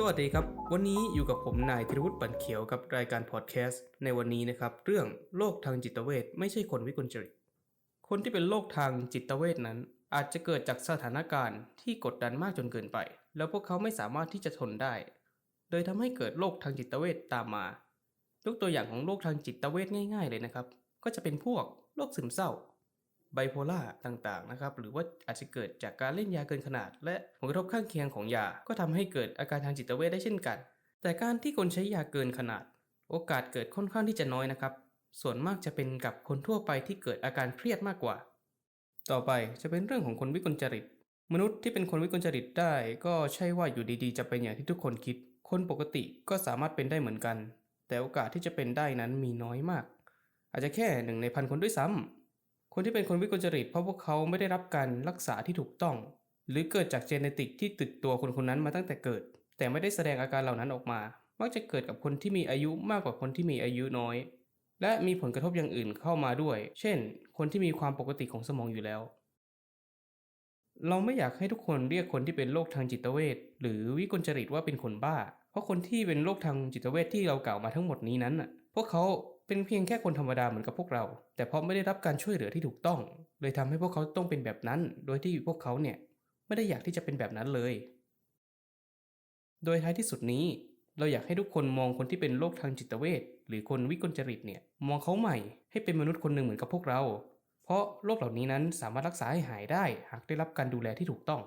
สวัสดีครับ วันนี้อยู่กับผมนายธีรวุฒิปันเขียวกับรายการพอดแคสต์ในวันนี้นะครับ เรื่องโรคทางจิตเวชไม่ใช่คนวิกลจริต คนที่เป็นโรคทางจิตเวชนั้น อาจจะเกิดจากสถานการณ์ที่กดดันมากจนเกินไป แล้วพวกเขาไม่สามารถที่จะทนได้ โดยทำให้เกิดโรคทางจิตเวชตามมายกตัวอย่างของโรคทางจิตเวชง่าย ๆ เลยนะครับ ก็จะเป็นพวกโรคซึมเศร้า ไบโพล่าต่างๆนะครับหรือว่าอาจจะเกิดจากการเล่นยาเกินขนาด และผลกระทบข้างเคียงของยาก็ทำให้เกิดอาการทางจิตเวชได้เช่นกัน แต่การที่คนใช้ยาเกินขนาด โอกาสเกิดค่อนข้างที่จะน้อยนะครับ ส่วนมากจะเป็นกับคนทั่วไปที่เกิดอาการเครียดมากกว่า ต่อไปจะเป็นเรื่องของคนวิกลจริต มนุษย์ที่เป็นคนวิกลจริตได้ ก็ใช่ว่าอยู่ดีๆ จะเป็นอย่างที่ทุกคนคิด คนปกติก็สามารถเป็นได้เหมือนกัน แต่โอกาสที่จะเป็นได้นั้นมีน้อยมาก อาจจะแค่หนึ่งในพันคนด้วยซ้ำ คนที่เป็นคนวิกลจริตเพราะพวกเขาไม่ได้รับการรักษาที่ถูกต้อง หรือเกิดจากเจเนติกที่ติดตัวคนคนนั้นมาตั้งแต่เกิด แต่ไม่ได้แสดงอาการเหล่านั้นออกมา มักจะเกิดกับคนที่มีอายุมากกว่าคนที่มีอายุน้อย และมีผลกระทบอย่างอื่นเข้ามาด้วย เช่น คนที่มีความปกติของสมองอยู่แล้ว เราไม่อยากให้ทุกคนเรียกคนที่เป็นโรคทางจิตเวชหรือวิกลจริตว่าเป็นคนบ้า เพราะคนที่เป็นโรคทางจิตเวชที่เรากล่าวมาทั้งหมดนี้นั้นพวกเขา เป็นเพียงแค่คนธรรมดาเหมือนกับพวกเรา แต่เพราะไม่ได้รับการช่วยเหลือที่ถูกต้อง เลยทำให้พวกเขาต้องเป็นแบบนั้น โดยที่พวกเขาเนี่ยไม่ได้อยากที่จะเป็นแบบนั้นเลย โดยท้ายที่สุดนี้ เราอยากให้ทุกคนมองคนที่เป็นโรคทางจิตเวชหรือคนวิกลจริตเนี่ยมองเขาใหม่ให้เป็นมนุษย์คนหนึ่งเหมือนกับพวกเรา เพราะโรคเหล่านี้นั้นสามารถรักษาให้หายได้หากได้รับการดูแลที่ถูกต้อง